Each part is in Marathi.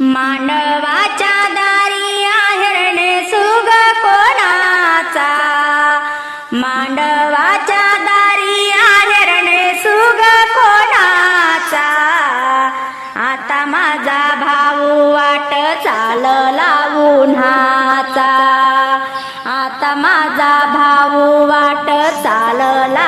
मांडवाच्या दारी आहेरणे सुग कोणाचा? मांडवाच्या दारी आहेरणे सुग कोणाचा? आता माझा भाऊ वाट चालला उन्हाचा आता माझा भाऊ वाट चालला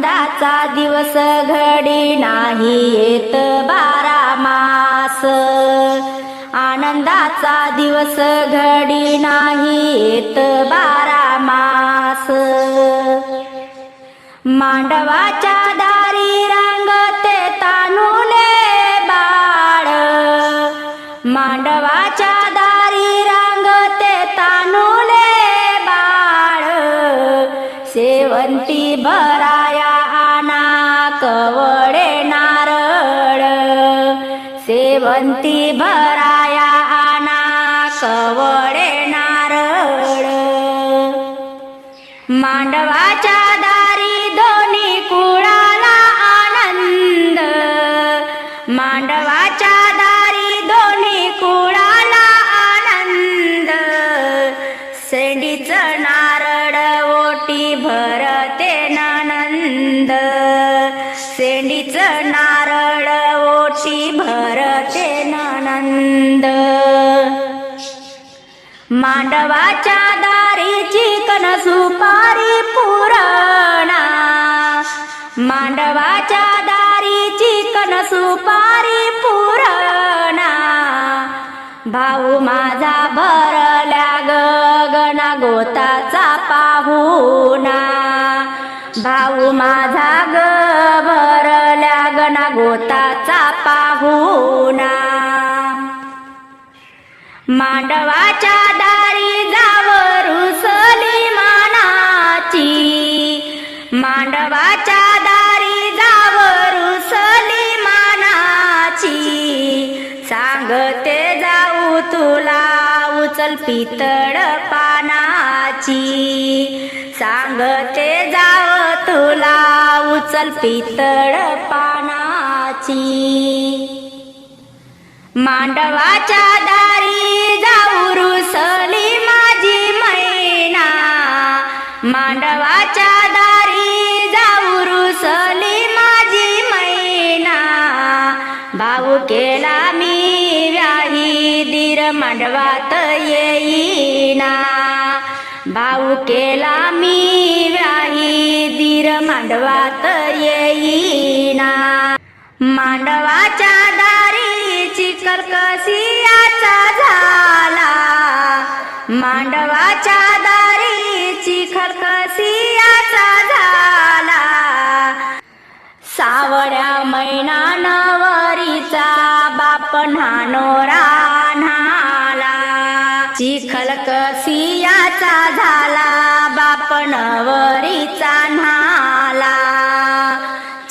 आनंदाचा दिवस घडी नाही येत बारा मास. आनंदाचा दिवस घडी नाही येत बारा मास. मांडवाच्या दारी रांगते तानुले बाळ. मांडवाच्या दारी रांगते तानुले बाळ. शेवंती बर मांडवाच्या दारी दोन्ही कुळाला आनंद. मांडवाच्या दारी दोन्ही कुळाला आनंद. सेंडीचं नारळ ओटी भरते नानंद. सेंडीचं नारळ मांडवाच्या दारी चिकन सुपारी पुरणा. मांडवाच्या दारी चिकन सुपारी पुरणा. भाऊ माझा भरल्या गगना गोता तुला उचल पितळ पानाची. सांगते जाव तुला उचल पितळ पानाची. मांडवाच्या दारी जाऊ रुसली मांडवात येईना. भाऊ केला मी व्याही दीर मांडवात येईना. मांडवाच्या दारी चिखल झाला. मांडवाच्या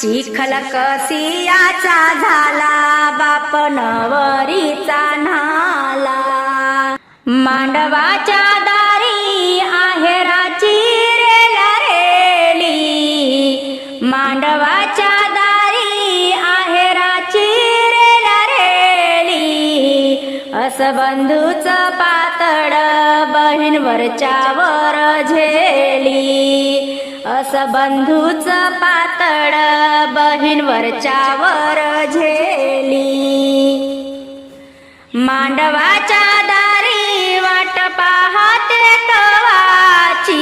चिखल कसियाचा झाला बाप नवरीचा नाला. मांडवाच्या दारी आहेराची रेला रेली. मांडवाच्या दारी आहेराची रेला रेली. असं बंधूच पातळ बहीण वरच्यावर झेली. असं बंधूच पातळ बहीण वरच्यावर झेली. मांडवाच्या दारी वाट पाहते कवाची.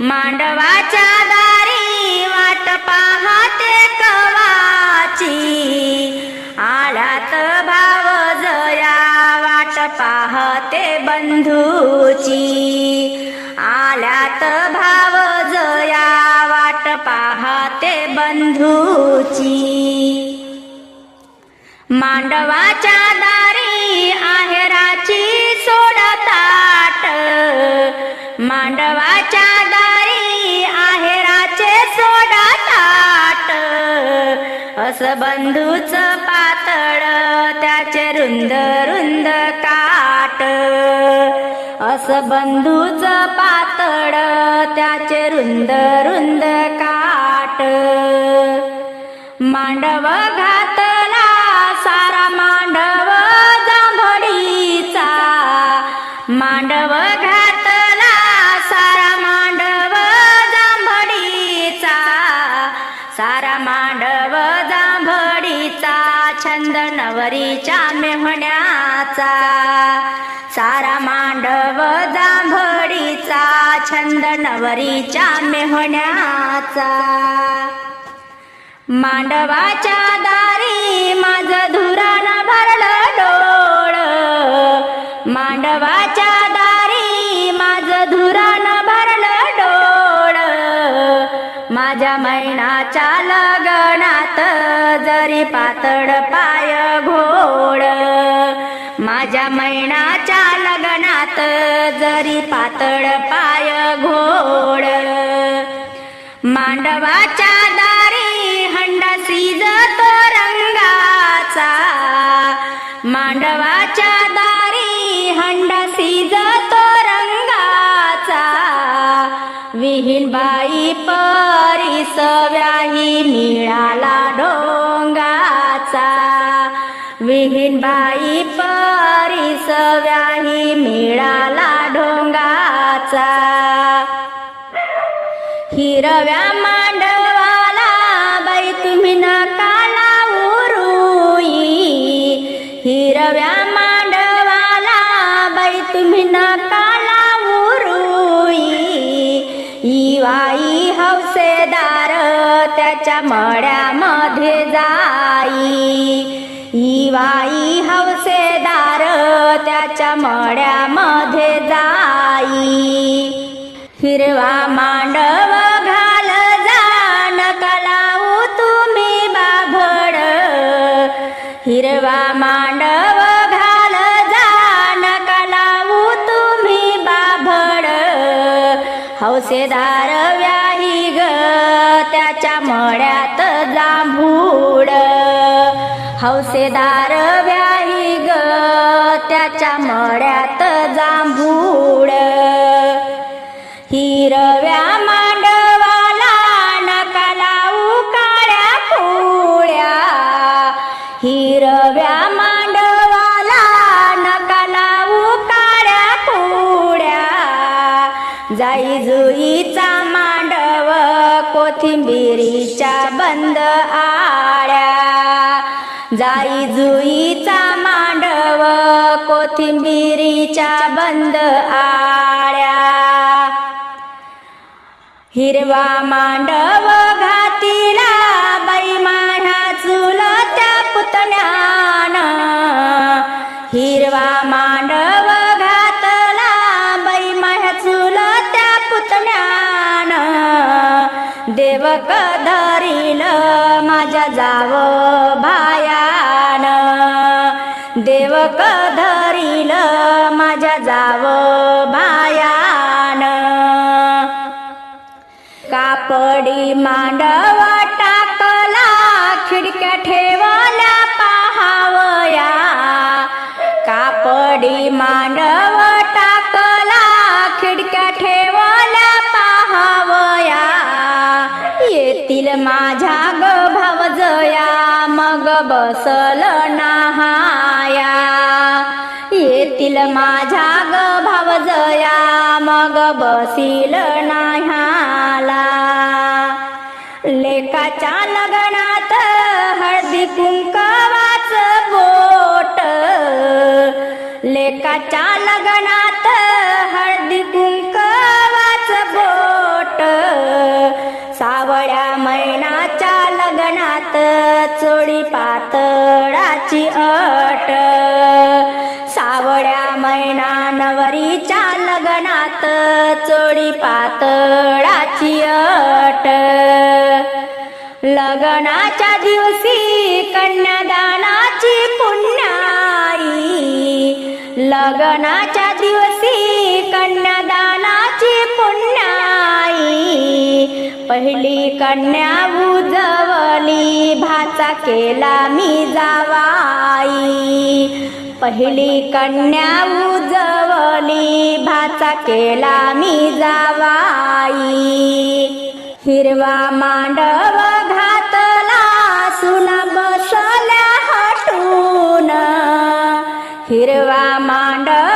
मांडवाच्या दारी वाट पाहते कवाची. आळात भाव जया वाट पाहते बंधू. वाटे बंधूची. मांडवाच्या दारी आहेराची सोडताट मांडवाच्या दारी आहेराचे सोडताट अस बंधूच पातळ त्याचे रुंद रुंद काट अस बंधूच पातळ त्याचे रुंद रुंद काट मांडव घातला सारा मांडव जांभळीचा. मांडव घातला सारा मांडव जांभळीचा. सारा मांडव जांभळीचा छंद नवरीच्या मेहण्याचा. छंद नवरीच्या मेहण्याचा. मांडवाच्या दारी माझ धुरण भर माझ्या मैणाच्या लग्नात जरी पातळ पाय घोड. मांडवाच्या दारी हंडा सिजतो रंगाचा. मांडवाच्या दारी हंडा सिजतो रंगाचा. विहीन बाई परी सव्याही मिळाला डोंगाचा. विहीन बाई व्याही मिळाला ढोंगाचा. हिरव्या मांडवाला बाई तुम्ही नकाला उरुई हिरव्या मांडवाला बाई तुम्ही नकाला उरुई इवाई हौसेदार त्याच्या मड्यामध्ये जाई. इवाई हौसेदार त्याच्या मड्यामध्ये जाई. हिरवा मांडव घाल जाण कलाऊ तुम्ही बाभड. हिरवा मांडव घाल जाण कलाऊ तुम्ही बाभड. हौसेदार व्याही ग त्याच्या मळ्यात जांभूड हौसेदार व्याही ग त्याच्या मळ्यात जांभूळ. हिरव्या मांडवाला नकलाऊ काळ्या पोळ्या. हिरव्या कोथिंबिरीच्या बंद आळ्या. हिरवा मांडव घातीला बाई माझ्या चुलत्या पुतण्यान. हिरवा मांडव घातला बाई माझ्या चुलत्या पुतण्यान. देवक धरील माझ्या जाव भायान. देवक जाव भायान कापडी मांडव टाकला खिडक्या ठेवला पहावया. कापडी मांडव टाकला खिडक्या ठेवला पहावया. येतील माझ्या ग भावजया मग बसल नाहाया. येतील माझ्या जया मग बसील नाह्याला. लेकाच्या लग्नात हळदी कुंकवाच बोट. लेकाच्या लग्नात हळदी कुंकवाच बोट. सावळ्या मैनाच्या लग्नात चोळी पातळाची अट. चोळी पातळाची अट. लग्नाच्या दिवशी कन्यादानाची पुण्याई लग्नाच्या दिवशी कन्यादानाची पुण्याई पहिली कन्या उजवली भाचा केला मी जावाई. पहिली कन्या उजवली भाचा केला मी जावाई. हिरवा मांडव घातला सुना बसल्या हटून. हिरवा मांडव